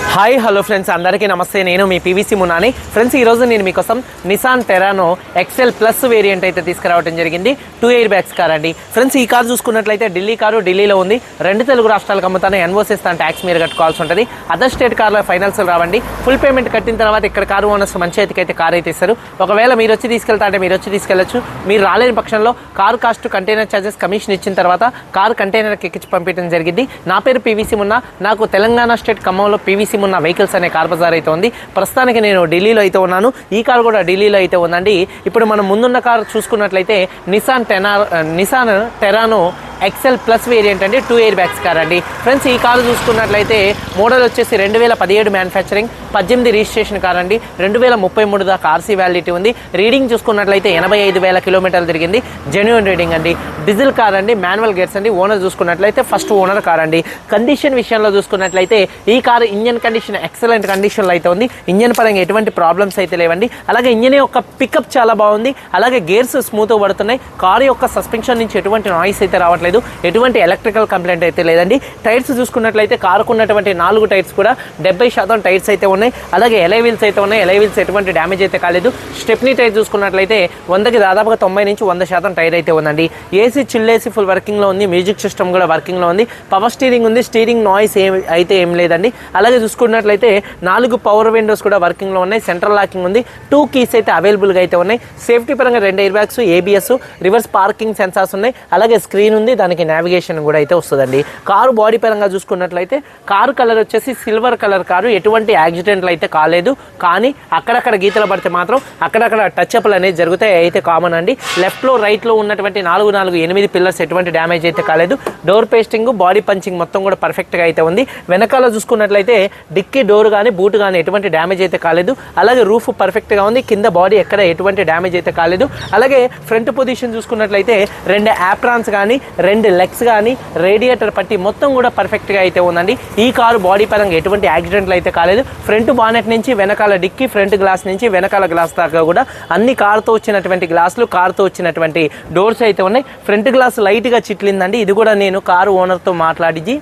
Hi hello friends అందరికీ నమస్తే. నేను మీ పీవీసీ మునాని ఫ్రెండ్స్ ఈరోజు నేను మీకోసం Nissan Terrano XL plus variant అయితే తీసుకురావడం జరిగింది. టూ ఎయిర్ బ్యాగ్స్ కార్ అండి. ఫ్రెండ్స్ ఈ కార్ చూసుకున్నట్లయితే ఢిల్లీ కారు ఢిల్లీలో ఉంది. రెండు తెలుగు రాష్ట్రాలకు అమ్ముతాను. ఎన్ఓసిస్ తన ట్యాక్స్ మీరు కట్టుకోవాల్సి ఉంటుంది. అదర్ స్టేట్ కార్లో ఫైనాన్స్ రావండి. ఫుల్ పేమెంట్ కట్టిన తర్వాత ఇక్కడ కారు ఓనర్స్ మంచి చేతికి అయితే కార్ అయితే ఇస్తారు. ఒకవేళ మీరు వచ్చి తీసుకెళ్తా అంటే మీరు వచ్చి తీసుకెళ్ళొచ్చు మీరు రాలేని పక్షంలో car cost container charges commission ఇచ్చిన తర్వాత కారు కంటైనర్కి ఎక్కించి పంపించడం జరిగింది. నా పేరు పీవీసీ మున్నా. నాకు తెలంగాణ స్టేట్ ఖమ్మంలో పీవీసీ మున్న వెహికల్స్ అనే కార్ బజార్ అయితే ఉంది. ప్రస్తుతానికి నేను ఢిల్లీలో అయితే ఉన్నాను. ఈ కార్ కూడా ఢిల్లీలో అయితే ఉందండి. ఇప్పుడు మనం ముందున్న కార్ చూసుకున్నట్లయితే Nissan tenor Nissan Terrano XL plus variant అండి. టూ ఎయిర్ బ్యాగ్స్ కార్ అండి. ఫ్రెండ్స్ ఈ కారు చూసుకున్నట్లయితే మోడల్ వచ్చేసి రెండు వేల పదిహేడు మ్యానుఫ్యాక్చరింగ్ పద్దెనిమిది రిజిస్ట్రేషన్ కార్ అండి. రెండు వేల ముప్పై మూడు దాకా ఆర్సీ వ్యాలిడిటీ ఉంది. రీడింగ్ చూసుకున్నట్లయితే ఎనభై ఐదు వేల కిలోమీటర్లు తిరిగింది. జెన్యున్ రీడింగ్ అండి. డీజిల్ కార్ అండి. మాన్యువల్ గేట్స్ అండి. ఓనర్ చూసుకున్నట్లయితే ఫస్ట్ ఓనర్ కార్ అండి. కండిషన్ విషయంలో చూసుకున్నట్లయితే ఈ కారు ఇంజన్ కండిషన్ ఎక్సలెంట్ కండిషన్లో అయితే ఉంది. ఇంజన్ పరంగా ఎటువంటి ప్రాబ్లమ్స్ అయితే లేవండి. అలాగే ఇంజన్ యొక్క పికప్ చాలా బాగుంది. అలాగే గేర్స్ స్మూత్ పడుతున్నాయి. కారు యొక్క సస్పెన్షన్ నుంచి ఎటువంటి నాయిస్ అయితే రావట్లేదు. ఎటువంటి ఎలక్ట్రికల్ కంప్లైంట్ అయితే లేదండి. టైర్స్ చూసుకున్నట్లయితే కారుకున్నటువంటి నాలుగు టైర్స్ కూడా డెబ్బై శాతం టైర్స్ అయితే ఉన్నాయి. అలాగే ఎలై వీల్స్ అయితే ఉన్నాయి. ఎలై వీల్స్ ఎటువంటి డ్యామేజ్ అయితే కాలేదు. స్టెప్నీ టైర్ చూసుకున్నట్లయితే వందకి దాదాపుగా తొంభై నుంచి వంద శాతం టైర్ అయితే ఉందండి. ఏసీ చిల్లేసి ఫుల్ వర్కింగ్లో ఉంది. మ్యూజిక్ సిస్టమ్ కూడా వర్కింగ్లో ఉంది. పవర్ స్టీరింగ్ ఉంది. స్టీరింగ్ నాయిస్ ఏం అయితే ఏం లేదండి. అలాగే చూసుకున్నట్లయితే నాలుగు పవర్ విండోస్ కూడా వర్కింగ్లో ఉన్నాయి. సెంట్రల్ లాకింగ్ ఉంది. టూ కీస్ అయితే అవైలబుల్గా అయితే ఉన్నాయి. సేఫ్టీ పరంగా రెండు air bags ABS reverse parking sensors ఉన్నాయి. అలాగే స్క్రీన్ ఉంది. దానికి నావిగేషన్ కూడా అయితే వస్తుందండి. కారు బాడీ పరంగా చూసుకున్నట్లయితే కారు కలర్ వచ్చేసి సిల్వర్ కలర్ కారు. ఎటువంటి యాక్సిడెంట్లు అయితే కాలేదు. కానీ అక్కడక్కడ గీతలు పడితే మాత్రం అక్కడక్కడ టచ్ అప్లు అనేది జరుగుతాయి. అయితే కామన్ అండి. లెఫ్ట్లో రైట్లో ఉన్నటువంటి నాలుగు నాలుగు ఎనిమిది పిల్లర్స్ ఎటువంటి డ్యామేజ్ అయితే కాలేదు. డోర్ పేస్టింగ్ బాడీ పంచింగ్ మొత్తం కూడా పర్ఫెక్ట్గా అయితే ఉంది. వెనకాల చూసుకున్నట్లయితే డిక్కీ డోర్ కానీ బూట్ కానీ ఎటువంటి డ్యామేజ్ అయితే కాలేదు. అలాగే రూఫ్ పర్ఫెక్ట్గా ఉంది. కింద బాడీ ఎక్కడ ఎటువంటి డ్యామేజ్ అయితే కాలేదు. అలాగే ఫ్రంట్ పొజిషన్ చూసుకున్నట్లయితే రెండు యాప్రాన్స్ కానీ రెండు లెగ్స్ కానీ రేడియేటర్ పట్టి మొత్తం కూడా పర్ఫెక్ట్గా అయితే ఉందండి. ఈ కారు బాడీ పరంగా ఎటువంటి యాక్సిడెంట్లు అయితే కాలేదు. ఫ్రంట్ బానెట్ నుంచి వెనకాల డిక్కీ ఫ్రంట్ గ్లాస్ నుంచి వెనకాల గ్లాస్ దాకా కూడా అన్ని కారుతో వచ్చినటువంటి గ్లాసులు కారుతో వచ్చినటువంటి డోర్స్ అయితే ఉన్నాయి. ఫ్రంట్ గ్లాస్ లైట్గా చిట్లిందండి. ఇది కూడా నేను కారు ఓనర్తో మాట్లాడి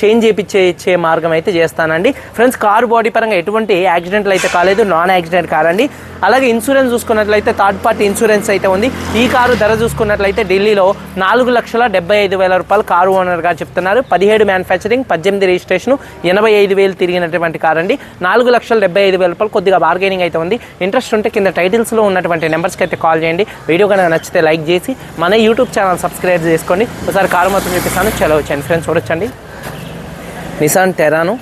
చేంజ్ చేయించే ఇచ్చే మార్గం అయితే చేస్తానండి. ఫ్రెండ్స్ కారు బాడీ పరంగా ఎటువంటి యాక్సిడెంట్లు అయితే కాలేదు. నాన్ యాక్సిడెంట్ కార్ అండి. అలాగే ఇన్సూరెన్స్ చూసుకున్నట్లయితే థర్డ్ పార్టీ ఇన్సూరెన్స్ అయితే ఉంది. ఈ కారు ధర చూసుకున్నట్లయితే ఢిల్లీలో నాలుగు లక్షల డెబ్బై ఐదు వేల రూపాయలు కారు ఓనర్గా చెప్తున్నారు. పదిహేడు మ్యానుఫ్యాక్చరింగ్ పద్దెనిమిది రిజిస్ట్రేషన్ ఎనభై ఐదు వేలు తిరిగినటువంటి కార్ అండి. నాలుగు లక్షల డెబ్బై ఐదు వేల రూపాయలు కొద్దిగా బార్గెనింగ్ అయితే ఉంది. ఇంట్రెస్ట్ ఉంటే కింద టైటిల్స్లో ఉన్నటువంటి నెంబర్స్కి అయితే కాల్ చేయండి. వీడియో కనుక నచ్చితే లైక్ చేసి మన యూట్యూబ్ ఛానల్ సబ్స్క్రైబ్ చేసుకోండి. ఒకసారి కారు మొత్తం చూపిస్తాను. చలో వచ్చాను ఫ్రెండ్స్ చూడొచ్చండి. Nissan Terrano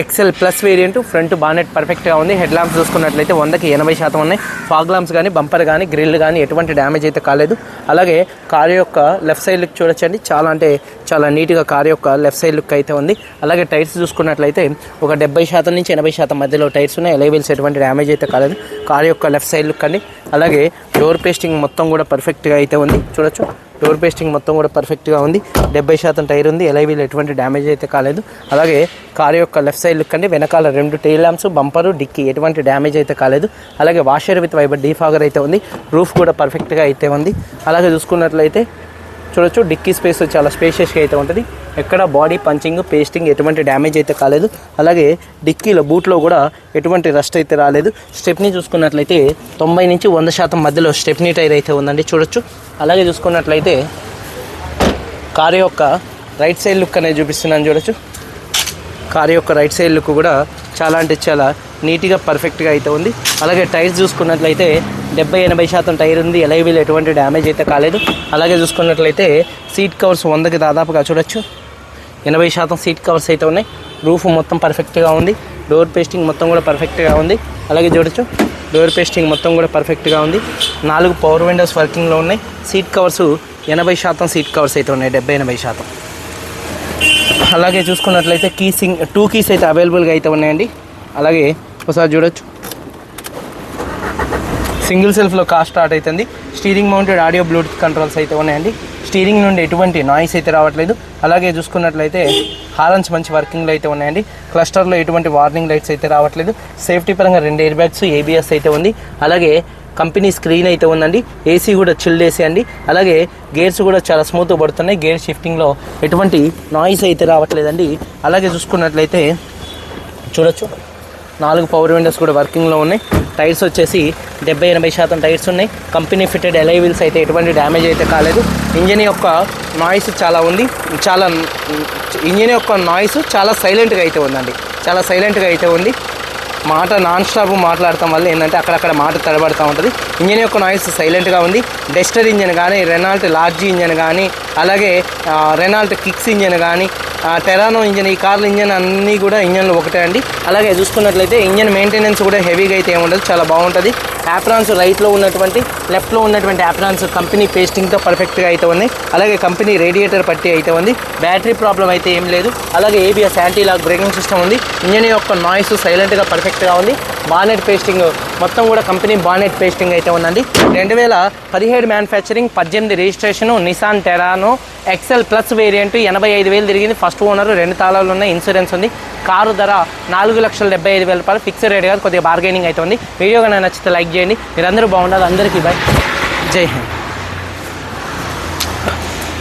XL plus variant front bonnet పర్ఫెక్ట్గా ఉంది. హెడ్ ల్యాంప్స్ చూసుకున్నట్లయితే వందకి ఎనభై శాతం ఉన్నాయి. ఫాగ్ ల్యాంప్స్ కానీ బంపర్ కానీ గ్రిల్ కానీ ఎటువంటి డ్యామేజ్ అయితే కాలేదు. అలాగే కారు యొక్క లెఫ్ట్ సైడ్ చూడొచ్చండి. చాలా అంటే చాలా నీట్గా కార్ యొక్క లెఫ్ట్ సైడ్ లుక్ అయితే ఉంది. అలాగే టైర్స్ చూసుకున్నట్లయితే ఒక డెబ్బై శాతం నుంచి ఎనభై శాతం మధ్యలో టైర్స్ ఉన్నాయి. ఎలైవెల్స్ ఎటువంటి డ్యామేజ్ అయితే కాలేదు. కార్ యొక్క లెఫ్ట్ సైడ్ లుక్ అండి. అలాగే డోర్ పేస్టింగ్ మొత్తం కూడా పర్ఫెక్ట్గా అయితే ఉంది. చూడొచ్చు. డోర్ పేస్టింగ్ మొత్తం కూడా పర్ఫెక్ట్గా ఉంది. డెబ్బై శాతం టైర్ ఉంది. ఎలైవీల్ ఎటువంటి డ్యామేజ్ అయితే కాలేదు. అలాగే కార్ యొక్క లెఫ్ట్ సైడ్ లుక్ అండి. వెనకాల రెండు టైల్ ల్యాంప్స్ బంపరు డిక్కి ఎటువంటి డ్యామేజ్ అయితే కాలేదు. అలాగే వాషర్ విత్ వైబర్ డీఫాగర్ అయితే ఉంది. రూఫ్ కూడా పర్ఫెక్ట్గా అయితే ఉంది. అలాగే చూసుకున్నట్లయితే చూడొచ్చు. డిక్కీ స్పేస్ చాలా స్పేషియస్గా అయితే ఉంటుంది. ఎక్కడ బాడీ పంచింగ్ పేస్టింగ్ ఎటువంటి డ్యామేజ్ అయితే కాలేదు. అలాగే డిక్కీలో బూట్లో కూడా ఎటువంటి రస్ట్ అయితే రాలేదు. స్టెప్ని చూసుకున్నట్లయితే తొంభై నుంచి వంద శాతం మధ్యలో స్టెప్నీ టైర్ అయితే ఉందండి. చూడొచ్చు. అలాగే చూసుకున్నట్లయితే కారు యొక్క రైట్ సైడ్ లుక్ అనేది చూపిస్తున్నాను. చూడొచ్చు. కారు యొక్క రైట్ సైడ్ లుక్ కూడా చాలా అంటే చాలా నీట్గా పర్ఫెక్ట్గా అయితే ఉంది. అలాగే టైర్స్ చూసుకున్నట్లయితే డెబ్బై ఎనభై శాతం టైర్ ఉంది. ఎలైవీలు ఎటువంటి డ్యామేజ్ అయితే కాలేదు. అలాగే చూసుకున్నట్లయితే సీట్ కవర్స్ వందకి దాదాపుగా చూడొచ్చు. ఎనభై శాతం సీట్ కవర్స్ అయితే ఉన్నాయి. రూఫ్ మొత్తం పర్ఫెక్ట్గా ఉంది. డోర్ పేస్టింగ్ మొత్తం కూడా పర్ఫెక్ట్గా ఉంది. అలాగే చూడొచ్చు. డోర్ పేస్టింగ్ మొత్తం కూడా పర్ఫెక్ట్గా ఉంది. నాలుగు పవర్ విండోస్ వర్కింగ్లో ఉన్నాయి. సీట్ కవర్స్ ఎనభై శాతం సీట్ కవర్స్ అయితే ఉన్నాయి. డెబ్బై ఎనభై శాతం. అలాగే చూసుకున్నట్లయితే కీ సింగ్ టూ కీస్ అయితే అవైలబుల్గా అయితే ఉన్నాయండి. అలాగే ఒకసారి చూడొచ్చు. సింగిల్ సెల్ఫ్లో కార్ స్టార్ట్ అవుతుంది steering mounted audio Bluetooth controls అయితే ఉన్నాయండి. స్టీరింగ్ నుండి ఎటువంటి నాయిస్ అయితే రావట్లేదు. అలాగే చూసుకున్నట్లయితే హారన్స్ మంచి వర్కింగ్లో అయితే ఉన్నాయండి. క్లస్టర్లో ఎటువంటి వార్నింగ్ లైట్స్ అయితే రావట్లేదు. సేఫ్టీ పరంగా రెండు ఎయిర్ బ్యాగ్స్ ఏబిఎస్ అయితే ఉంది. అలాగే కంపెనీ స్క్రీన్ అయితే ఉందండి. ఏసీ కూడా చిల్డ్ ఏసీ అండి. అలాగే గేర్స్ కూడా చాలా స్మూత్ పడుతున్నాయి. గేర్ షిఫ్టింగ్లో ఎటువంటి నాయిస్ అయితే రావట్లేదండి. అలాగే చూసుకున్నట్లయితే చూడొచ్చు. నాలుగు పవర్ విండోస్ కూడా వర్కింగ్లో ఉన్నాయి. టైర్స్ వచ్చేసి డెబ్బై ఎనభై శాతం టైర్స్ ఉన్నాయి. కంపెనీ ఫిట్టెడ్ ఎలై వీల్స్ అయితే ఎటువంటి డ్యామేజ్ అయితే కాలేదు. ఇంజిన్ యొక్క నాయిస్ చాలా ఉంది. చాలా ఇంజిన్ యొక్క నాయిస్ చాలా సైలెంట్గా అయితే ఉందండి. చాలా సైలెంట్గా అయితే ఉంది. మాట నాన్ స్టాప్ మాట్లాడటం వల్ల ఏంటంటే అక్కడక్కడ మాట తడబడుతూ ఉంటుంది. ఇంజన్ యొక్క నాయిస్ సైలెంట్గా ఉంది. డెస్టర్ ఇంజన్ కానీ రెనాల్ట్ లార్జ్ ఇంజన్ కానీ అలాగే రెనాల్ట్ కిక్స్ ఇంజన్ కానీ టెరానో ఇంజన్ ఈ కార్ల ఇంజన్ అన్నీ కూడా ఇంజన్లు ఒకటే అండి. అలాగే చూసుకున్నట్లయితే ఇంజన్ మెయింటెనెన్స్ కూడా హెవీగా అయితే ఏముండదు. ఉండదు చాలా బాగుంటుంది. యాప్రాన్స్ రైట్లో ఉన్నటువంటి లెఫ్ట్లో ఉన్నటువంటి యాప్రాన్స్ కంపెనీ పేస్టింగ్తో పర్ఫెక్ట్గా అయితే ఉంది. అలాగే కంపెనీ రేడియేటర్ పట్టి అయితే ఉంది. బ్యాటరీ ప్రాబ్లం అయితే ఏం లేదు. అలాగే ABS anti lock braking system ఉంది. ఇంజన్ యొక్క నాయిస్ సైలెంట్గా పర్ఫెక్ట్గా ఉంది. బానెట్ పేస్టింగ్ మొత్తం కూడా కంపెనీ బానెట్ పేస్టింగ్ అయితే ఉందండి. రెండు వేల పదిహేడు మ్యానుఫ్యాక్చరింగ్ పద్దెనిమిది registration Nissan Terrano XL plus variant ఎనభై ఐదు వేలు తిరిగింది. ఫస్ట్ ఓనర్ రెండు తాళాలు ఉన్నాయి ఇన్సూరెన్స్ ఉంది. కారు ధర నాలుగు లక్షల డెబ్బై ఐదు వేల రూపాయలు. ఫిక్స్డ్ రేట్ కాదు కొద్దిగా బార్గెనింగ్ అయితే ఉంది. వీడియో కానీ నచ్చితే లైక్ చేయండి. మీరందరూ బాగుండాలి. అందరికీ బై. जय हिंद।